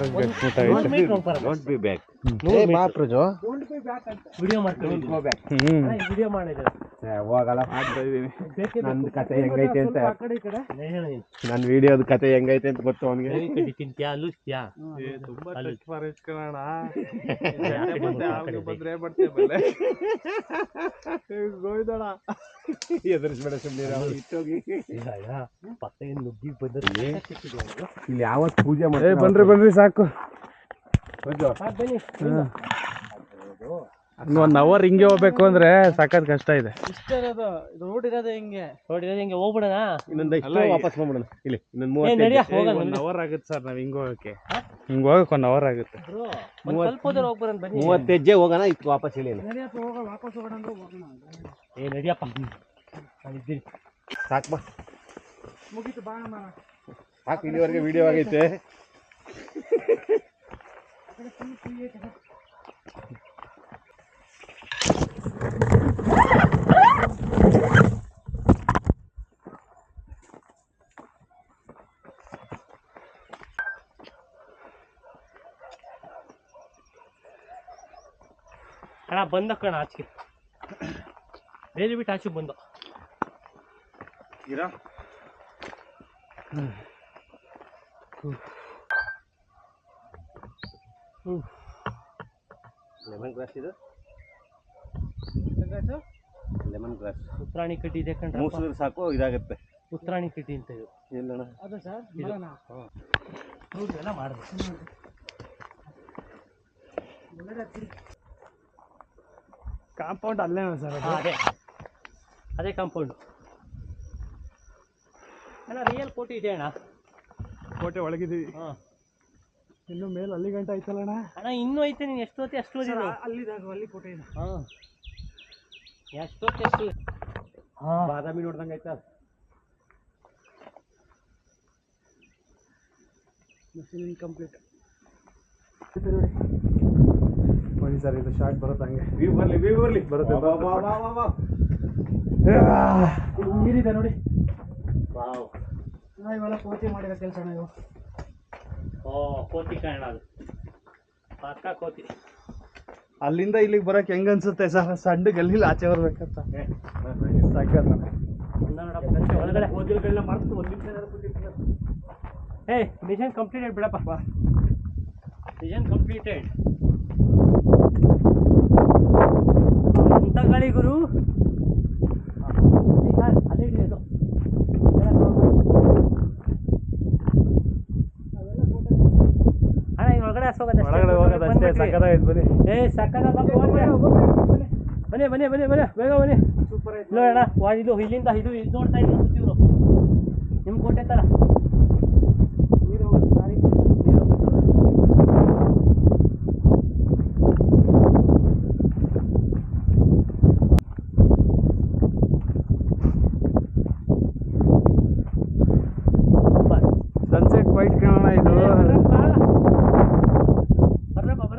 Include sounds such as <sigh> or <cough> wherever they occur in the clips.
Don't be back don't be back video video ಹೋಗಲ್ಲ ನಂದು ಕತೆ ಹೆಂಗೈತೆ ಅಂತ. ನೀನು. ನನ್ನ ವಿಡಿಯೋದ ಕತೆ ಹೆಂಗೈತೆ ಅಂತ ಗೊತ್ತು ಅವನಿಗೆ? ತಿಂತ್ಯಾ? ಲುಚ್ತ್ಯಾ? ತುಂಬಾ. ಟಚ್ <laughs> ಬಂದ್ರೆ ಗೋವಿದಣ ಎದುರಿಸ್ಬೇಡ ಸುಮ್ಮನೆ ಇಟ್ಟೋಗಿ. ಪಕ್ಕ ನುಗ್ಗಿ ಬಂದ್ರೆ ಇಲ್ಲಿ ಯಾವತ್ತು ಪೂಜೆ ಮಾಡಿ ಬನ್ರಿ ಬನ್ರಿ ಸಾಕು. ಸಾಕ್ ಬನ್ನಿ. ಒನ್ ಅವರ್ ಹಿಂಗೆ ಹೋಗ್ಬೇಕು ಅಂದ್ರೆ ಸಖತ್ ಕಷ್ಟ ಇದೆ. ಇಷ್ಟೇ ಇರೋದು. ರೋಡ್ ಇರೋದು ಹಿಂಗೆ. ರೋಡ್ ಇರೋದು ಹಿಂಗೆ ಹೋಗ್ಬಿಡೋಣ? ಇನ್ನೊಂದು ಅಲ್ಲ, ವಾಪಸ್ ಇಲ್ಲಿ ಇನ್ನೊಂದು ಮೂವತ್ತು ನಡಿಯ ಹೋಗೋಣ ಅವರ್ ಆಗುತ್ತೆ ಸರ್ ನಾವ್ ಹಿಂಗ್ ಹೋಗಕ್ಕೆ. ಹಿಂಗ್ ಹೋಗಕ್ ಒನ್ ಅವರ್ ಆಗುತ್ತೆ. ಬ್ರೋ ಒಂದು ಸ್ವಲ್ಪ ಹೋದ್ರೆ ಹೋಗ್ಬರೋಣ ಬನ್ನಿ. ಮೂವತ್ತು ಹೆಜ್ಜೆ ಹೋಗೋಣ ಇತ್ತು ವಾಪಸ್ ಅಂದ್ರೆ ಏ ನಡಿಯಪ್ಪ. ನಾನು ಇದ್ದೀನಿ. ಸಾಕು ಬಾ. ಸಾಕು ಇಲ್ಲಿವರೆಗೆ ವಿಡಿಯೋ ಆಗೈತೆ ಅಣ್ಣ ಬಂದ ಕಣ ಆಚೆಗೆ. ಬೇರೆ ಬಿಟ್ಟು ಆಚೆ ಬಂದು. ಹ್ಞೂ ಲೆಮನ್ ಗ್ರಾಸ್ ಇದು? Lemon grass? ಉತ್ತರಾಣಿ ಕಡ್ಡಿ ಇದೆ ಕಣ ಮೂಸಿದ್ರೆ ಸಾಕು ಇದಾಗುತ್ತೆ. ಉತ್ತರಾಣಿ ಕಡ್ಡಿ ಅಂತ ಇದು. ಇಲ್ಲಣ್ಣ ಅದು ಸರ್ ಇಲ್ಲ ಎಲ್ಲ ಮಾಡಬೇಕು. ಕಾಂಪೌಂಡ್ ಅಲ್ಲೇ ಸರ್. ಅದೇ. ಅದೇ ಕಾಂಪೌಂಡ್. ಅಣ್ಣ ರಿಯಲ್ ಕೋಟಿ ಇದೆ ಅಣ್ಣ. ಕೋಟೆ ಒಳಗಿದ್ದೀವಿ. ಹಾಂ. ಇನ್ನು ಮೇಲೆ ಅಲ್ಲಿ ಗಂಟೆ ಆಯ್ತಲ್ಲ ಅಣ್ಣ? ಅಣ್ಣ ಇನ್ನೂ ಐತೆ ನೀನು ಎಷ್ಟು ಹೊತ್ತಿ ಅಷ್ಟು ಅಲ್ಲಿ ಅಲ್ಲಿದಾಗ ಅಲ್ಲಿ ಕೋಟೆ ಇದೆ. ಹಾಂ. ಎಷ್ಟು ಹೊತ್ತಿ ಎಷ್ಟು ಹಾಂ. ಬಾದಾಮಿ ನೋಡ್ದಂಗೆ ಆಯ್ತಾ? ಮಿಷಿನ್ ಕಂಪ್ಲೀಟ್ ನೋಡಿ. ಸರ್ ಇದು ಶಾರ್ಟ್ ಬರುತ್ತೆ ಹಂಗೆ. ವ್ಯೂ ಬರ್ಲಿ ವ್ಯೂ ಬರ್ಲಿ. ಬರುತ್ತೆ, ಬಾ ಬಾ. ನೀರಿದೆ ನೋಡಿ? ವಾವ್. ಇವೆಲ್ಲ ಕೋತಿ ಮಾಡಿರೋ ಕೆಲಸ ನೀವು ಓ ಕೋತಿ ಕಾರಣ ಅದು. ಪಕ್ಕ ಕೋತಿ. ಅಲ್ಲಿಂದ ಇಲ್ಲಿಗೆ ಬರಕ್ ಹೆಂಗ ಅನ್ಸುತ್ತೆ ಸರ್? ಸಣ್ಣ ಗಲ್ಲಿಲಿ ಆಚೆ ಬರ್ಬೇಕಂತ. ನೋಡಪ್ಪ ಒಳಗಡೆ ಓದಿಲ್ಗಳನ್ನ ಮರ್ತು ಒಂದು ನಿಮಿಷ ಏಯ್ ಮಿಷನ್ ಕಂಪ್ಲೀಟೆಡ್ ಬಿಡಪ್ಪ ಮಿಷನ್ ಕಂಪ್ಲೀಟೆಡ್ ಅಂತ ಗಾಳಿ ಗುರು. ಅಲ್ಲಿ ಹಿಡಿಯೋದು ಅಣ್ಣ ಈಗ ಒಳಗಡೆ ಹಾಕ್ಸೋಗೋದು ಅಷ್ಟೇ. ಒಳಗಡೆ ಹೋಗೋದು ಅಷ್ಟೇ ಬಂದ್ಬಿಟ್ವಿ. ಸಖತ್ತಾಗೈತೆ ಬನ್ನಿ. ಏ ಸಕ್ಕದ ಬನ್ನಿ ಬನ್ನಿ ಬನ್ನಿ ಬನ್ನಿ ಬೇಗ ಬನ್ನಿ. ನೋಡೋಣ ವಾ ಇದು ಇಲ್ಲಿಂದ ಇದು ಇದು ನೋಡ್ತಾ ಇದ್ದೀವಿ ನಿಮ್ಮ ಕೋಟೆ ಥರ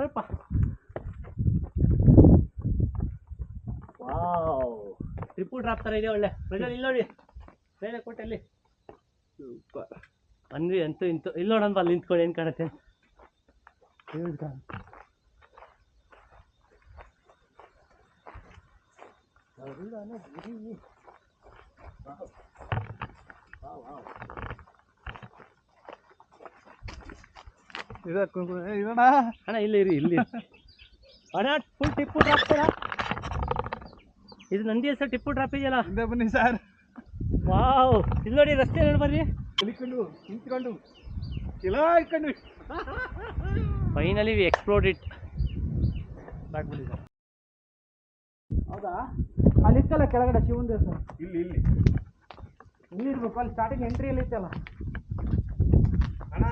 ಬರ್ರಪ್ಪ ಬರ್ರಪ್ಪ ವಾವ್. ಟ್ರಿಪ್ಪು ಡ್ರಾಪ್ ಥರ ಇದೆ ಒಳ್ಳೆ. ಪ್ರಜ್ವಲ್ ಇಲ್ಲಿ ನೋಡಿ. ಬೇರೆ ಇಲ್ಲಿ ಅಂದ್ರೆ ಅಂತೂ ಇಂತು. ಇಲ್ಲಿ ನೋಡೋಣ ಅಲ್ಲಿ ನಿಂತ್ಕೊಂಡು ಏನು ಕಾಣುತ್ತೆ ಇದಣ್ಣ ಅಣ್ಣ ಇಲ್ಲಿ ಇರಿ ಇಲ್ಲಿ. ಅಣ್ಣ ಫುಲ್ ಟಿಪ್ಪು ಡ್ರಾಪ್ ಇದು ನಂದಿ ಸರ್ ಟಿಪ್ಪು ಡ್ರಾಪ್ ಇದೆಯಲ್ಲ? ಇದೆ ಬನ್ನಿ ಸರ್. ವಾವ್. ಇಲ್ಲಿ ನೋಡಿ ರಸ್ತೆ ನೋಡಿ ಬರ್ರಿ. ಇಳಿಕೊಂಡು ನಿಂತ್ಕೊಂಡು. ಇಲ್ಲ ಇಟ್ಕೊಂಡು. ಫೈನಲಿ ವಿ ಎಕ್ಸ್ಪ್ಲೋರ್ಡ್ ಇಟ್ ಸಾಕ್ಬಿಡಿ ಸರ್. ಹೌದಾ? ಅಲ್ಲಿ ಇತ್ತಲ್ಲ ಕೆಳಗಡೆ ಶಿವನ್ ಸರ್. ಇಲ್ಲಿ ಇಲ್ಲಿ. ಇಲ್ಲಿ ಇರ್ಬೇಕು ಅಲ್ಲಿ ಸ್ಟಾರ್ಟಿಂಗ್ ಎಂಟ್ರಿ ಅಲ್ಲಿ ಇತ್ತಲ್ಲ ಅಣ್ಣ